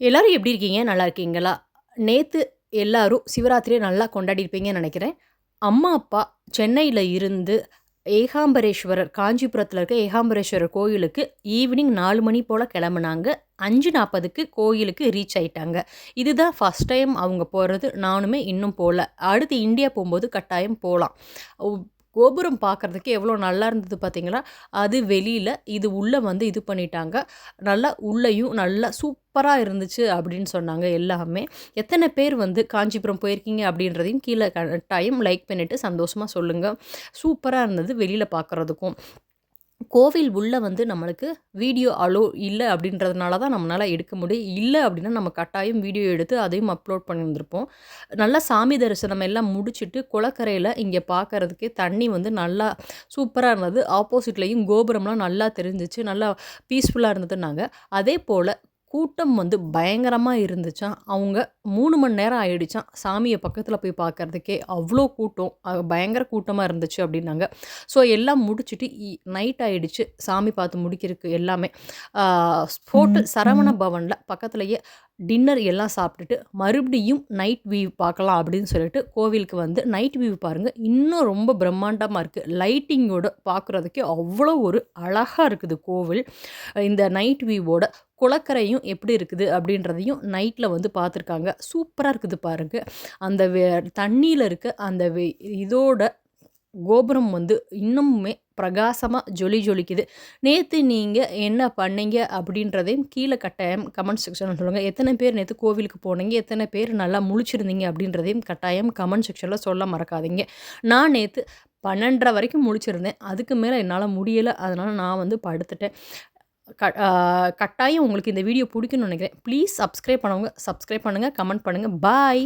எல்லாரும் எப்படி இருக்கீங்க? நல்லா இருக்கீங்களா? நேற்று எல்லாரும் சிவராத்திரியை நல்லா கொண்டாடிருப்பீங்கன்னு நினைக்கிறேன். அம்மா அப்பா சென்னையில் இருந்து ஏகாம்பரேஸ்வரர் காஞ்சிபுரத்தில் இருக்க ஏகாம்பரேஸ்வரர் கோயிலுக்கு ஈவினிங் நாலு மணி போல் கிளம்புனாங்க. அஞ்சு நாற்பதுக்கு கோயிலுக்கு ரீச் ஆயிட்டாங்க. இதுதான் ஃபஸ்ட் டைம் அவங்க போகிறது நானுமே இன்னும் போகல அடுத்து இந்தியா போகும்போது கட்டாயம் போகலாம் கோபுரம் பார்க்குறதுக்கு எவ்வளோ நல்லா இருந்தது பார்த்தீங்களா? அது வெளியில் இது உள்ளே வந்து இது பண்ணிட்டாங்க. நல்லா உள்ளேயும் நல்லா சூப்பராக இருந்துச்சு அப்படின்னு சொன்னாங்க எல்லாமே. எத்தனை பேர் வந்து காஞ்சிபுரம் போயிருக்கீங்க அப்படின்றதையும் கீழே டைம் லைக் பண்ணிவிட்டு சந்தோஷமாக சொல்லுங்கள் சூப்பராக இருந்தது வெளியில் பார்க்குறதுக்கும். கோவில் உள்ளே வந்து நம்மளுக்கு வீடியோ அலோ இல்லை அப்படின்றதுனால தான் நம்மளால் எடுக்க முடியும். இல்லை அப்படின்னா நம்ம கட்டாயம் வீடியோ எடுத்து அதையும் அப்லோட் பண்ணியிருந்திருப்போம் நல்லா சாமி தரிசனம் எல்லாம் முடிச்சுட்டு குளக்கரையில் இங்கே பார்க்குறதுக்கே தண்ணி வந்து நல்லா சூப்பராக இருந்தது. ஆப்போசிட்லேயும் கோபுரம்லாம் நல்லா தெரிஞ்சிச்சு. நல்லா பீஸ்ஃபுல்லாக இருந்ததுன்னாங்க. அதே போல் கூட்டம் வந்து பயங்கரமாக இருந்துச்சான் அவங்க மூணு மணி நேரம் ஆயிடுச்சான் சாமியை பக்கத்தில் போய் பார்க்குறதுக்கே அவ்வளோ கூட்டம். பயங்கர கூட்டமாக இருந்துச்சு அப்படின்னாங்க. ஸோ எல்லாம் முடிச்சுட்டு நைட் ஆகிடுச்சு சாமி பார்த்து முடிக்கிறதுக்கு எல்லாமே. ஹோட்டல் சரவண பவனில் பக்கத்துலேயே டின்னர் எல்லாம் சாப்பிட்டுட்டு மறுபடியும் நைட் வியூ பார்க்கலாம் அப்படின்னு சொல்லிட்டு கோவிலுக்கு வந்து நைட் வியூ பாருங்கள் இன்னும் ரொம்ப பிரம்மாண்டமாக இருக்குது லைட்டிங்கோட பார்க்குறதுக்கே அவ்வளோ ஒரு அழகாக இருக்குது கோவில். இந்த நைட் வியூவோட குளக்கரையும் எப்படி இருக்குது அப்படின்றதையும் நைட்டில் வந்து பார்த்துருக்காங்க. சூப்பராக இருக்குது பாருங்கள் அந்த வே தண்ணியில் இருக்க அந்த வே இதோட கோபுரம் வந்து இன்னுமே பிரகாசமாக ஜொலி ஜொலிக்குது. நேற்று நீங்கள் என்ன பண்ணீங்க அப்படின்றதையும் கீழே கட்டாயம் கமெண்ட் செக்ஷனில் சொல்லுங்கள் எத்தனை பேர் நேற்று கோவிலுக்கு போனீங்க? எத்தனை பேர் நல்லா முழிச்சிருந்தீங்க அப்படின்றதையும் கட்டாயம் கமெண்ட் செக்ஷனில் சொல்ல மறக்காதீங்க. நான் நேற்று பன்னெண்டரை வரைக்கும் முழிச்சிருந்தேன். அதுக்கு மேலே என்னால் முடியலை. அதனால் நான் வந்து படுத்துட்டேன். க கட்டாயம் உங்களுக்கு இந்த வீடியோ பிடிக்கணும்னு நினைக்கிறேன். ப்ளீஸ் சப்ஸ்கிரைப் பண்ணவங்க சப்ஸ்கிரைப் பண்ணுங்கள் கமெண்ட் பண்ணுங்கள் பாய்